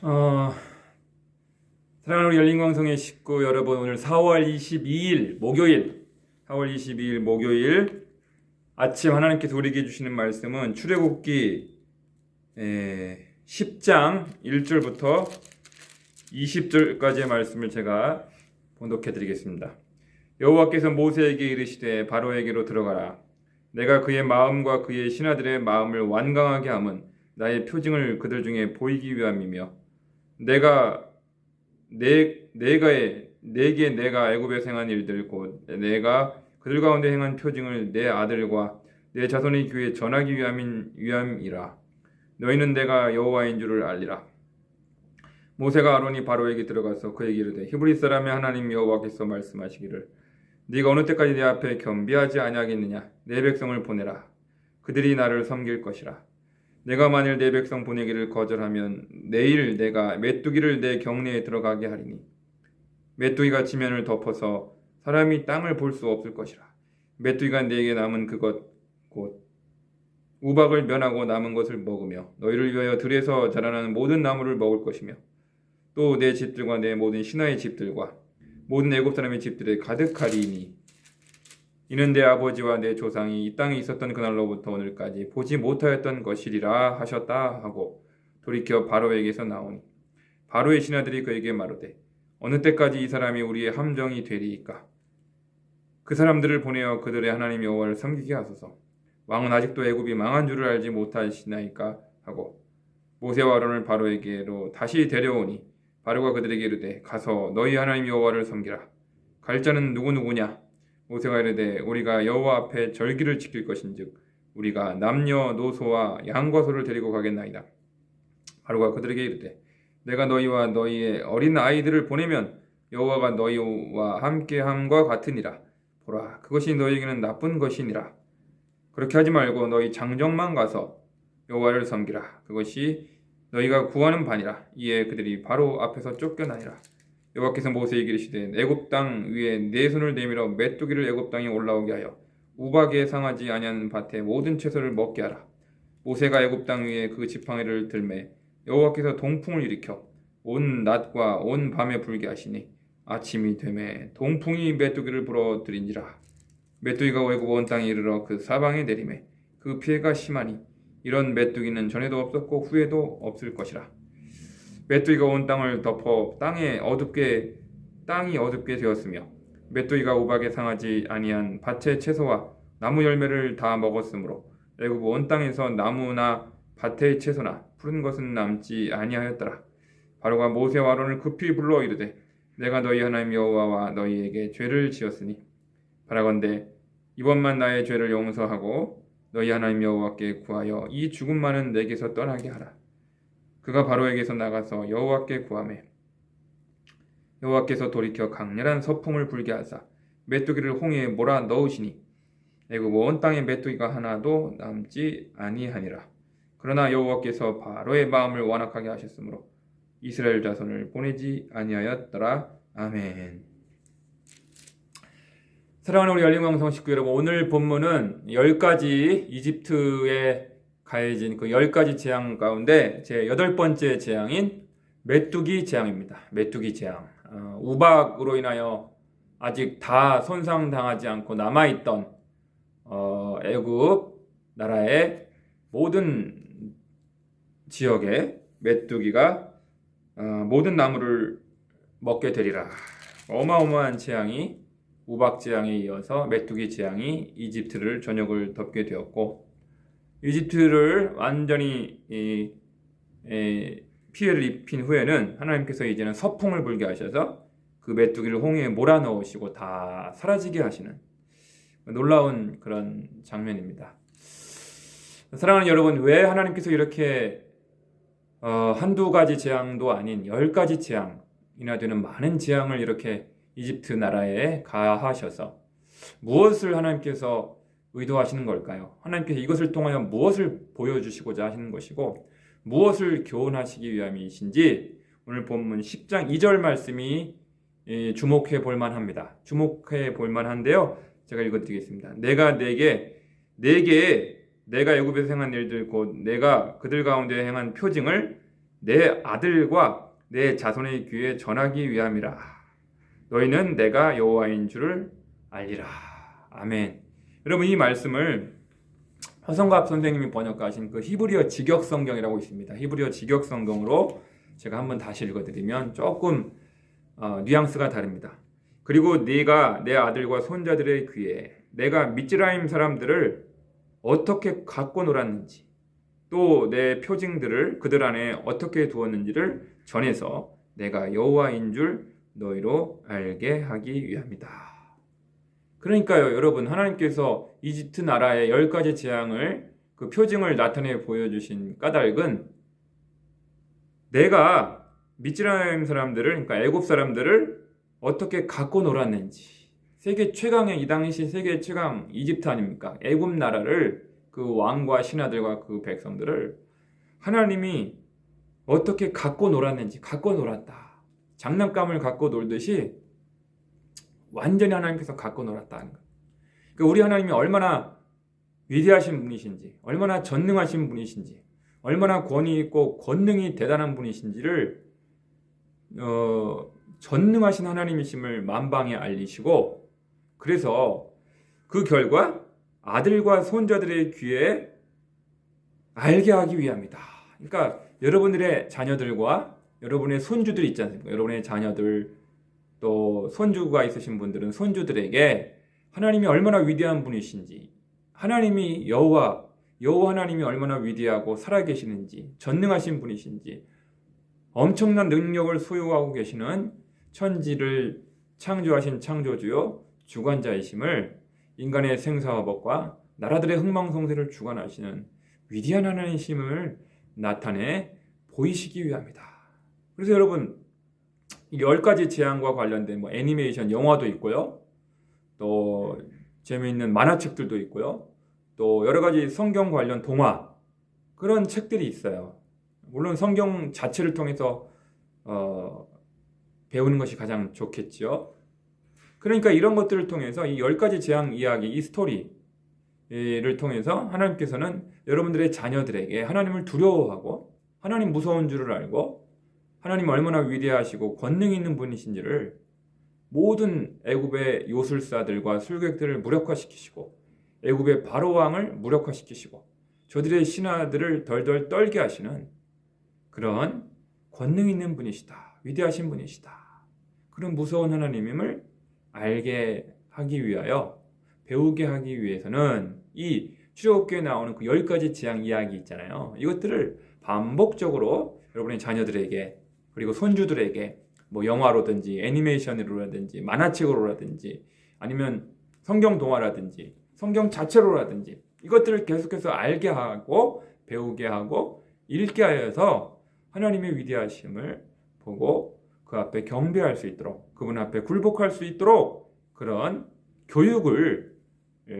어, 사랑하는 우리 열린광성의 식구 여러분 오늘 4월 22일 목요일 4월 22일 목요일 아침 하나님께서 우리에게 주시는 말씀은 출애굽기 에, 10장 1절부터 20절까지의 말씀을 제가 봉독해 드리겠습니다. 여호와께서 모세에게 이르시되 바로에게로 들어가라 내가 그의 마음과 그의 신하들의 마음을 완강하게 함은 나의 표징을 그들 중에 보이기 위함이며 내가 내 내가의 내게 내가 애굽에서 행한 일들 곧 내가 그들 가운데 행한 표징을 내 아들과 내 자손의 귀에 전하기 위함인 위함이라. 너희는 내가 여호와인 줄을 알리라. 모세가 아론이 바로에게 들어가서 그에게 이르되 히브리 사람의 하나님 여호와께서 말씀하시기를 네가 어느 때까지 내 앞에 겸비하지 아니하겠느냐? 내 백성을 보내라. 그들이 나를 섬길 것이라 내가 만일 내 백성 보내기를 거절하면 내일 내가 메뚜기를 내 경내에 들어가게 하리니 메뚜기가 지면을 덮어서 사람이 땅을 볼 수 없을 것이라. 메뚜기가 내게 남은 그것 곧 우박을 면하고 남은 것을 먹으며 너희를 위하여 들에서 자라나는 모든 나무를 먹을 것이며 또 내 집들과 내 모든 신하의 집들과 모든 애굽 사람의 집들에 가득하리니 이는 내 아버지와 내 조상이 이 땅에 있었던 그날로부터 오늘까지 보지 못하였던 것이리라 하셨다 하고 돌이켜 바로에게서 나오니 바로의 신하들이 그에게 말하되 어느 때까지 이 사람이 우리의 함정이 되리이까? 그 사람들을 보내어 그들의 하나님 여호와를 섬기게 하소서. 왕은 아직도 애굽이 망한 줄을 알지 못하시나이까? 하고 모세와 아론을 바로에게로 다시 데려오니 바로가 그들에게 이르되 가서 너희 하나님 여호와를 섬기라. 갈 자는 누구 누구냐 모세가 이르되 우리가 여호와 앞에 절기를 지킬 것인즉 우리가 남녀 노소와 양과 소를 데리고 가겠나이다. 바로가 그들에게 이르되 내가 너희와 너희의 어린 아이들을 보내면 여호와가 너희와 함께함과 같으니라. 보라 그것이 너희에게는 나쁜 것이니라. 그렇게 하지 말고 너희 장정만 가서 여호와를 섬기라. 그것이 너희가 구하는 바니라. 이에 그들이 바로 앞에서 쫓겨나니라. 여호와께서 모세에게 이르시되 애굽 땅 위에 네 손을 내밀어 메뚜기를 애굽 땅에 올라오게 하여 우박에 상하지 아니하는 밭에 모든 채소를 먹게 하라. 모세가 애굽 땅 위에 그 지팡이를 들매 여호와께서 동풍을 일으켜 온 낮과 온 밤에 불게 하시니 아침이 되매 동풍이 메뚜기를 불어들인지라. 메뚜기가 애굽 온 땅에 이르러 그 사방에 내리매 그 피해가 심하니 이런 메뚜기는 전에도 없었고 후에도 없을 것이라. 메뚜기가 온 땅을 덮어 땅에 어둡게 땅이 어둡게 되었으며 메뚜기가 우박에 상하지 아니한 밭의 채소와 나무 열매를 다 먹었으므로 애굽 온 땅에서 나무나 밭의 채소나 푸른 것은 남지 아니하였더라. 바로가 모세와 아론을 급히 불러 이르되 내가 너희 하나님 여호와와 너희에게 죄를 지었으니 바라건대 이번만 나의 죄를 용서하고 너희 하나님 여호와께 구하여 이 죽음만은 내게서 떠나게 하라. 그가 바로에게서 나가서 여호와께 구하매 여호와께서 돌이켜 강렬한 서풍을 불게 하사 메뚜기를 홍해에 몰아 넣으시니 애굽 온 땅에 메뚜기가 하나도 남지 아니하니라. 그러나 여호와께서 바로의 마음을 완악하게 하셨으므로 이스라엘 자손을 보내지 아니하였더라. 아멘. 사랑하는 우리 열린광성 식구 여러분, 오늘 본문은 열 가지 이집트에 가해진 그열 가지 재앙 가운데 제 여덟 번째 재앙인 메뚜기 재앙입니다. 메뚜기 재앙. 어, 우박으로 인하여 아직 다 손상당하지 않고 남아있던 어, 애굽 나라의 모든 지역에 메뚜기가 어, 모든 나무를 먹게 되리라. 어마어마한 재앙이 우박 재앙에 이어서 메뚜기 재앙이 이집트를 전역을 덮게 되었고 이집트를 완전히 이, 이, 피해를 입힌 후에는 하나님께서 이제는 서풍을 불게 하셔서 그 메뚜기를 홍해에 몰아넣으시고 다 사라지게 하시는 놀라운 그런 장면입니다. 사랑하는 여러분, 왜 하나님께서 이렇게 어, 한두 가지 재앙도 아닌 열 가지 재앙이나 되는 많은 재앙을 이렇게 이집트 나라에 가하셔서 무엇을 하나님께서 의도하시는 걸까요? 하나님께서 이것을 통하여 무엇을 보여주시고자 하시는 것이고 무엇을 교훈하시기 위함이신지 오늘 본문 10장 2절 말씀이 주목해 볼 만 합니다. 주목해 볼 만 한데요. 제가 읽어드리겠습니다. 내가 내게 내게 내가 애굽에서 행한 일들 곧 내가 그들 가운데 행한 표징을 내 아들과 내 자손의 귀에 전하기 위함이라. 너희는 내가 여호와인 줄을 알리라. 아멘. 여러분 이 말씀을 허성갑 선생님이 번역하신 그 히브리어 직역 성경이라고 있습니다. 히브리어 직역 성경으로 제가 한번 다시 읽어드리면 조금 어, 뉘앙스가 다릅니다. 그리고 네가 내 아들과 손자들의 귀에 내가 미즈라임 사람들을 어떻게 갖고 놀았는지 또 내 표징들을 그들 안에 어떻게 두었는지를 전해서 내가 여호와인 줄 너희로 알게 하기 위함이다. 그러니까요, 여러분 하나님께서 이집트 나라의 열 가지 재앙을 그 표징을 나타내 보여주신 까닭은 내가 미즈라임 사람들을 그러니까 애굽 사람들을 어떻게 갖고 놀았는지 세계 최강의 이 당시 세계 최강 이집트 아닙니까? 애굽 나라를 그 왕과 신하들과 그 백성들을 하나님이 어떻게 갖고 놀았는지 갖고 놀았다. 장난감을 갖고 놀듯이 완전히 하나님께서 갖고 놀았다는 것. 그러니까 우리 하나님이 얼마나 위대하신 분이신지, 얼마나 전능하신 분이신지, 얼마나 권위 있고 권능이 대단한 분이신지를 어, 전능하신 하나님이심을 만방에 알리시고 그래서 그 결과 아들과 손자들의 귀에 알게 하기 위함이다. 그러니까 여러분들의 자녀들과 여러분의 손주들이 있지 않습니까? 여러분의 자녀들 또 손주가 있으신 분들은 손주들에게 하나님이 얼마나 위대한 분이신지 하나님이 여호와 여호와 하나님이 얼마나 위대하고 살아계시는지 전능하신 분이신지 엄청난 능력을 소유하고 계시는 천지를 창조하신 창조주요 주관자이심을 인간의 생사화복과 나라들의 흥망성쇠를 주관하시는 위대한 하나님이심을 나타내 보이시기 위함이다. 그래서 여러분 열 가지 재앙과 관련된 뭐 애니메이션 영화도 있고요. 또 재미있는 만화책들도 있고요. 또 여러 가지 성경 관련 동화 그런 책들이 있어요. 물론 성경 자체를 통해서 어, 배우는 것이 가장 좋겠죠. 그러니까 이런 것들을 통해서 이 열 가지 재앙 이야기, 이 스토리를 통해서 하나님께서는 여러분들의 자녀들에게 하나님을 두려워하고 하나님 무서운 줄을 알고 하나님 얼마나 위대하시고 권능 있는 분이신지를 모든 애굽의 요술사들과 술객들을 무력화시키시고 애굽의 바로 왕을 무력화시키시고 저들의 신하들을 덜덜 떨게 하시는 그런 권능 있는 분이시다. 위대하신 분이시다. 그런 무서운 하나님임을 알게 하기 위하여 배우게 하기 위해서는 이 출애굽기에 나오는 그 열 가지 재앙 이야기 있잖아요. 이것들을 반복적으로 여러분의 자녀들에게 그리고 손주들에게 뭐 영화로든지 애니메이션으로라든지 만화책으로라든지 아니면 성경 동화라든지 성경 자체로라든지 이것들을 계속해서 알게 하고 배우게 하고 읽게 하여서 하나님의 위대하심을 보고 그 앞에 경배할 수 있도록 그분 앞에 굴복할 수 있도록 그런 교육을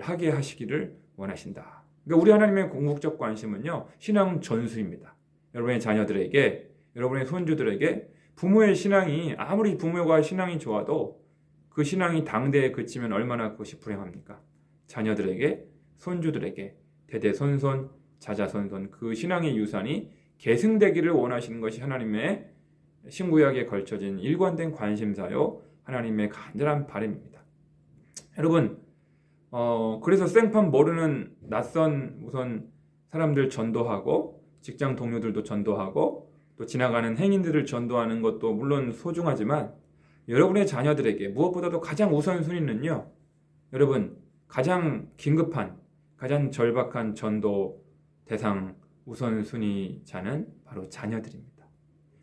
하게 하시기를 원하신다. 그러니까 우리 하나님의 궁극적 관심은요 신앙 전수입니다. 여러분의 자녀들에게 여러분의 손주들에게 부모의 신앙이 아무리 부모가 신앙이 좋아도 그 신앙이 당대에 그치면 얼마나 그것이 불행합니까? 자녀들에게 손주들에게 대대손손 자자손손 그 신앙의 유산이 계승되기를 원하시는 것이 하나님의 신구약에 걸쳐진 일관된 관심사요 하나님의 간절한 바람입니다. 여러분 어, 그래서 생판 모르는 낯선 우선 사람들 전도하고 직장 동료들도 전도하고 또 지나가는 행인들을 전도하는 것도 물론 소중하지만 여러분의 자녀들에게 무엇보다도 가장 우선순위는요. 여러분 가장 긴급한 가장 절박한 전도 대상 우선순위자는 바로 자녀들입니다.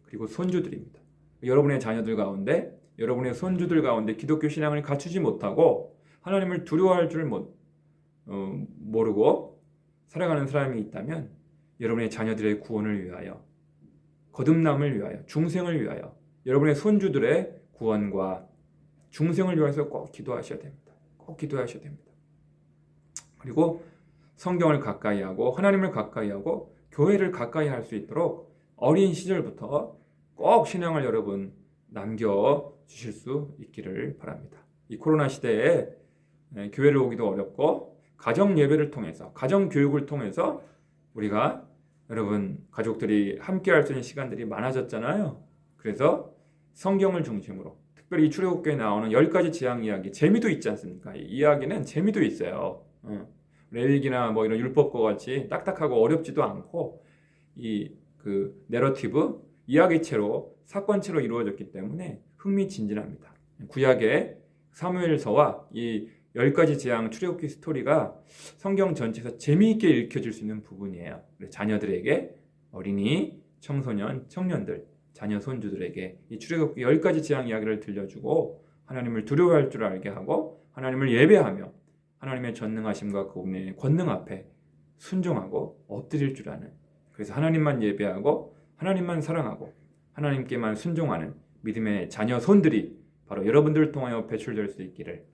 그리고 손주들입니다. 여러분의 자녀들 가운데 여러분의 손주들 가운데 기독교 신앙을 갖추지 못하고 하나님을 두려워할 줄 못, 어, 모르고 살아가는 사람이 있다면 여러분의 자녀들의 구원을 위하여 거듭남을 위하여 중생을 위하여 여러분의 손주들의 구원과 중생을 위해서 꼭 기도하셔야 됩니다. 꼭 기도하셔야 됩니다. 그리고 성경을 가까이 하고 하나님을 가까이 하고 교회를 가까이 할 수 있도록 어린 시절부터 꼭 신앙을 여러분 남겨 주실 수 있기를 바랍니다. 이 코로나 시대에 교회를 오기도 어렵고 가정 예배를 통해서 가정 교육을 통해서 우리가 여러분 가족들이 함께 할 수 있는 시간들이 많아졌잖아요. 그래서 성경을 중심으로 특별히 이 출애굽기에 나오는 열 가지 재앙 이야기 재미도 있지 않습니까? 이 이야기는 재미도 있어요. 어. 레위기나 뭐 이런 율법과 같이 딱딱하고 어렵지도 않고 이 그 내러티브 이야기체로 사건체로 이루어졌기 때문에 흥미진진합니다. 구약의 사무엘서와 이 열 가지 재앙 출애굽기 스토리가 성경 전체에서 재미있게 읽혀질 수 있는 부분이에요. 자녀들에게 어린이, 청소년, 청년들, 자녀 손주들에게 이 출애굽기 열 가지 재앙 이야기를 들려주고 하나님을 두려워할 줄 알게 하고 하나님을 예배하며 하나님의 전능하심과 그분의 권능 앞에 순종하고 엎드릴 줄 아는 그래서 하나님만 예배하고 하나님만 사랑하고 하나님께만 순종하는 믿음의 자녀 손들이 바로 여러분들을 통하여 배출될 수 있기를 예,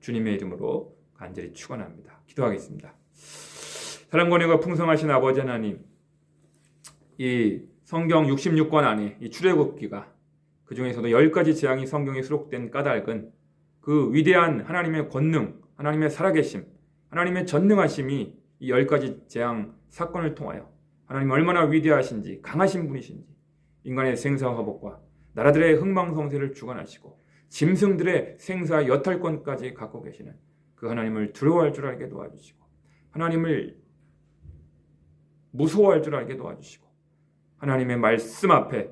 주님의 이름으로 간절히 축원합니다. 기도하겠습니다. 사랑과 은혜가 풍성하신 아버지 하나님, 이 성경 66권 안에 이 출애굽기가 그 중에서도 열 가지 재앙이 성경에 수록된 까닭은 그 위대한 하나님의 권능, 하나님의 살아계심, 하나님의 전능하심이 이 열 가지 재앙 사건을 통하여 하나님 얼마나 위대하신지 강하신 분이신지 인간의 생사 화복과 나라들의 흥망성쇠를 주관하시고 짐승들의 생사 여탈권까지 갖고 계시는 그 하나님을 두려워할 줄 알게 도와주시고 하나님을 무서워할 줄 알게 도와주시고 하나님의 말씀 앞에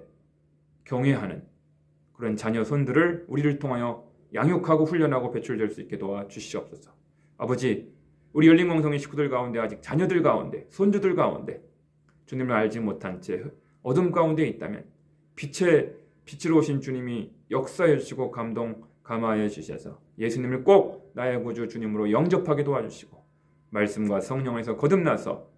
경외하는 그런 자녀 손들을 우리를 통하여 양육하고 훈련하고 배출될 수 있게 도와 주시옵소서. 아버지, 우리 열린광성의 식구들 가운데 아직 자녀들 가운데 손주들 가운데 주님을 알지 못한 채 어둠 가운데 있다면 빛의 빛으로 오신 주님이 역사해 주시고 감동 감화해 주셔서 예수님을 꼭 나의 구주 주님으로 영접하게 도와주시고 말씀과 성령에서 거듭나서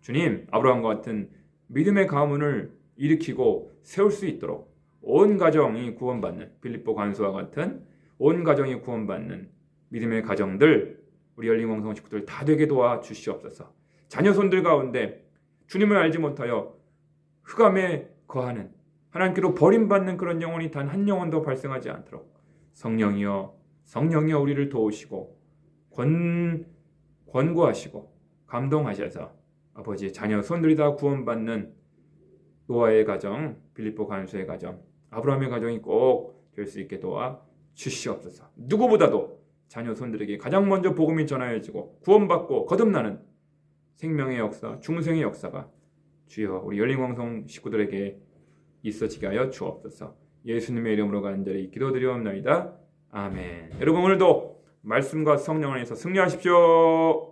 주님 아브라함과 같은 믿음의 가문을 일으키고 세울 수 있도록 온 가정이 구원받는 빌립보 관수와 같은 온 가정이 구원받는 믿음의 가정들 우리 열린광성 식구들 다 되게 도와 주시옵소서. 자녀 손들 가운데 주님을 알지 못하여 흑암에 거하는 하나님께로 버림받는 그런 영혼이 단 한 영혼도 발생하지 않도록 성령이여 성령이여 우리를 도우시고 권 권고하시고 감동하셔서 아버지 자녀 손들이 다 구원받는 노아의 가정, 빌립보 간수의 가정, 아브라함의 가정이 꼭 될 수 있게 도와 주시옵소서. 누구보다도 자녀 손들에게 가장 먼저 복음이 전하여지고 구원받고 거듭나는 생명의 역사, 중생의 역사가 주여 우리 열린광성 식구들에게 있어지게 하여 주옵소서. 예수님의 이름으로 간절히 기도드리옵나이다. 아멘. 여러분 오늘도 말씀과 성령 안에서 승리하십시오.